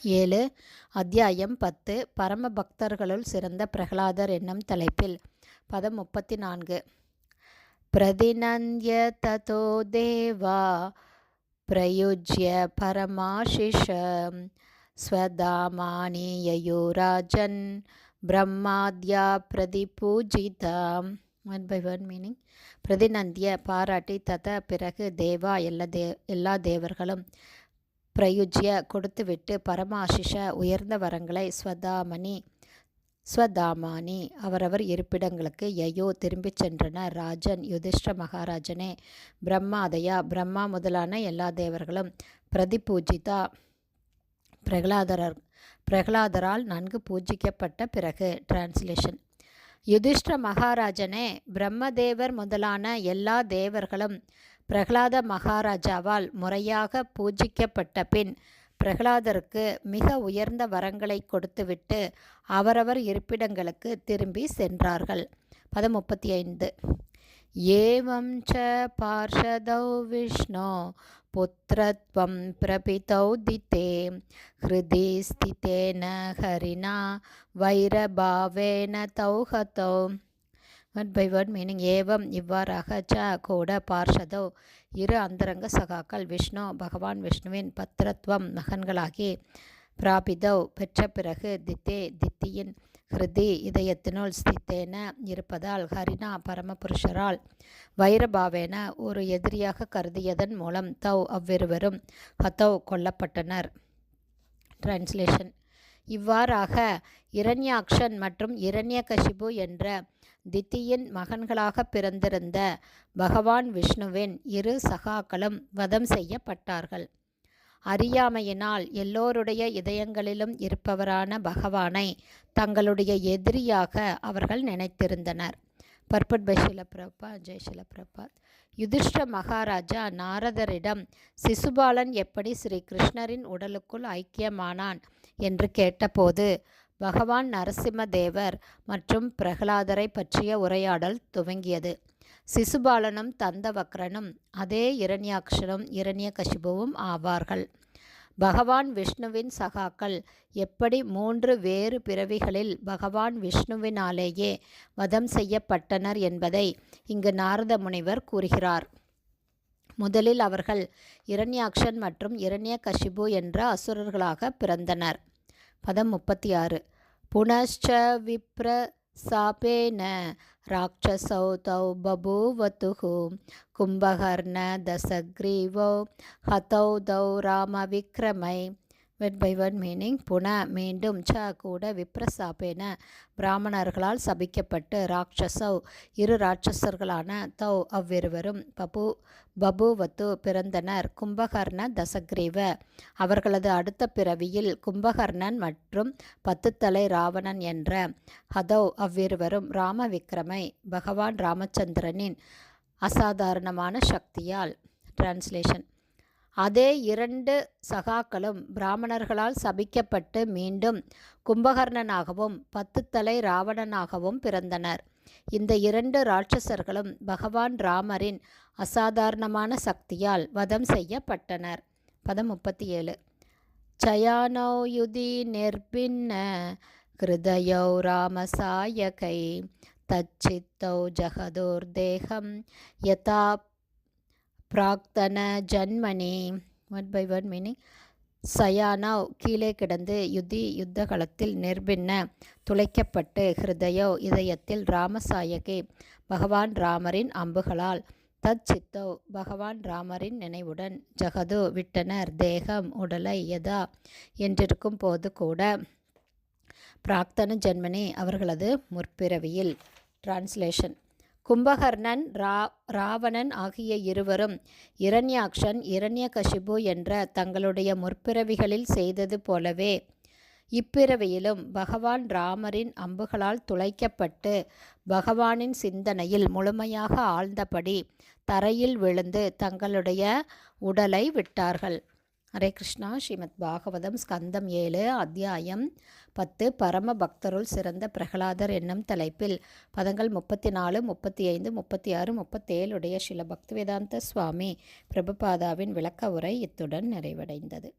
ஏழு அத்தியாயம் பத்து பரம பக்தர்களுள் சிறந்த பிரகலாதர் என்னும் தலைப்பில். பதம் முப்பத்தி நான்கு பிரதிநந்திய ததோ தேவா பிரயுஜ்ய பரமாஷிஷம் ஸ்வதாமானி யயோராஜன் பிரம்மாத்யா பிரதிபூஜிதாம். ஒன் பை ஒன் மீனிங் பிரதிநந்திய பாராட்டி தத பிறகு தேவா எல்லா தே எல்லா தேவர்களும் பிரயுஜ்ய கொடுத்துவிட்டு பரமாசிஷ உயர்ந்த வரங்களை ஸ்வதாமணி ஸ்வதாமானி அவரவர் இருப்பிடங்களுக்கு யயோ திரும்பிச் சென்றன. ராஜன் யுதிஷ்ட மகாராஜனே பிரம்மாதயா பிரம்மா முதலான எல்லா தேவர்களும் பிரதிபூஜிதா பிரகலாதரர் பிரகலாதரால் நன்கு பூஜிக்கப்பட்ட பிறகு டிரான்ஸ்லேஷன் யுதிஷ்ட மகாராஜனே பிரம்மதேவர் முதலான எல்லா தேவர்களும் பிரகலாத மகாராஜாவால் முறையாக பூஜிக்கப்பட்ட பின் பிரகலாதருக்கு மிக உயர்ந்த வரங்களை கொடுத்துவிட்டு அவரவர் இருப்பிடங்களுக்கு திரும்பி சென்றார்கள். பதம் முப்பத்தி ஐந்து ஏவம் ச பார்ஷதௌ விஷ்ணோ புத்திரத்வம் பிரபிதௌ தித்தே ஹிருதி ஸ்திதேன ஹரிணா வைரபாவேன தௌஹதௌ. வேர்ட் பை வேர்ட் மீனிங் ஏவம் இவ்வாறாக ச கூட பார்ஷதோ இரு அந்தரங்க சகாக்கள் விஷ்ணு பகவான் விஷ்ணுவின் பத்திரத்துவம் மகன்களாகி பிராபிதவ் பெற்ற பிறகு தித்தே தித்தியின் ஹிருதி இதயத்தினுள் ஸ்தித்தேன இருப்பதால் ஹரினா பரமபுருஷரால் வைரபாவேன ஒரு எதிரியாக கருதியதன் மூலம் தவ் அவ்விருவரும் ஹத்தவ் கொல்லப்பட்டனர். டிரான்ஸ்லேஷன் இவ்வாறாக இரண்யாக்ஷன் மற்றும் இரண்யகசிபு என்ற தித்தியின் மகன்களாக பிறந்திருந்த பகவான் விஷ்ணுவின் இரு சகாக்களும் வதம் செய்யப்பட்டார்கள். அறியாமையினால் எல்லோருடைய இதயங்களிலும் இருப்பவரான பகவானை தங்களுடைய எதிரியாக அவர்கள் நினைத்திருந்தனர். பர்பட் பை ஷிலப்பிரபா ஜெய் ஷிலப்பிரபாத் யுதிஷ்ட மகாராஜா நாரதரிடம் சிசுபாலன் எப்படி ஸ்ரீ கிருஷ்ணரின் உடலுக்குள் ஐக்கியமானான் என்று கேட்டபோது பகவான் நரசிம்மதேவர் மற்றும் பிரகலாதரை பற்றிய உரையாடல் துவங்கியது. சிசுபாலனும் தந்தவக்ரனும் அதே இரண்யாக்ஷனும் இரண்யகசிபுவும் ஆவார்கள். பகவான் விஷ்ணுவின் சகாக்கள் எப்படி மூன்று வேறு பிறவிகளில் பகவான் விஷ்ணுவினாலேயே வதம் செய்யப்பட்டனர் என்பதை இங்கு நாரத முனிவர் கூறுகிறார். முதலில் அவர்கள் இரண்யாக்ஷன் மற்றும் இரண்ய கஷிபு என்ற அசுரர்களாக பிறந்தனர். பதம் முப்பத்தி ஆறு புனஷ்ச விப்ர சாபேன ராட்சசௌ தௌ பபூவத்துः கும்பகர்ண தசக்ரீவோ ஹதௌ தௌ ராம விக்ரமை வேர்ட் பை ஒன் மீனிங் புன மீண்டும் ச கூட விப்ரசாபேன பிராமணர்களால் சபிக்கப்பட்டு ராட்சசௌ இரு ராட்சசர்களான தௌ அவ்விருவரும் பபு பபுவத்து பிறந்தனர். கும்பகர்ண தசக்ரீவ. அவர்களது அடுத்த பிறவியில் கும்பகர்ணன் மற்றும் பத்துத்தலை ராவணன் என்ற ஹதௌ அவ்விருவரும் ராம விக்ரமை பகவான் ராமச்சந்திரனின் அசாதாரணமான சக்தியால். டிரான்ஸ்லேஷன் அதே இரண்டு சகாக்களும் பிராமணர்களால் சபிக்கப்பட்டு மீண்டும் கும்பகர்ணனாகவும் பத்து தலை ராவணனாகவும் பிறந்தனர். இந்த இரண்டு ராட்சசர்களும் பகவான் ராமரின் அசாதாரணமான சக்தியால் வதம் செய்யப்பட்டனர். பதம் முப்பத்தி ஏழு சயானோயுதி நிர்பின்ன ராமசாயகை ராமசாயகை தச்சித்தௌ ஜகதோர்தேகம் யதா பிராக்தன ஜன்மணி ஒன் பை ஒன் மீனிங் சயானாவ் கீழே கிடந்து யுதி யுத்த களத்தில் நிர்பின்ன துளைக்கப்பட்டு ஹிருதயோ இதயத்தில் ராமசாயகே பகவான் ராமரின் அம்புகளால். தத் சித்தோ பகவான் ராமரின் நினைவுடன் ஜகது விட்டனர் தேகம் உடலை யதா என்றிருக்கும் போது கூட பிராக்தன ஜென்மனி அவர்களது முற்பிறவியில். டிரான்ஸ்லேஷன் கும்பகர்ணன் ரா ராவணன் ஆகிய இருவரும் இரண்யாக்ஷன் இரண்யகசிபு என்ற தங்களுடைய முற்பிறவிகளில் செய்தது போலவே இப்பிறவியிலும் பகவான் ராமரின் அம்புகளால் துளைக்கப்பட்டு பகவானின் சிந்தனையில் முழுமையாக ஆழ்ந்தபடி தரையில் விழுந்து தங்களுடைய உடலை விட்டார்கள். ஹரே கிருஷ்ணா. ஸ்ரீமத் பாகவதம் ஸ்கந்தம் ஏழு அத்தியாயம் பத்து. பரம பக்தருள் சிறந்த பிரகலாதர் என்னும் தலைப்பில் பதங்கள் முப்பத்தி நாலு முப்பத்தி ஐந்து முப்பத்தி ஆறு முப்பத்தேழுடைய சில பக்திவேதாந்த சுவாமி பிரபுபாதாவின் விளக்க உரை இத்துடன் நிறைவடைந்தது.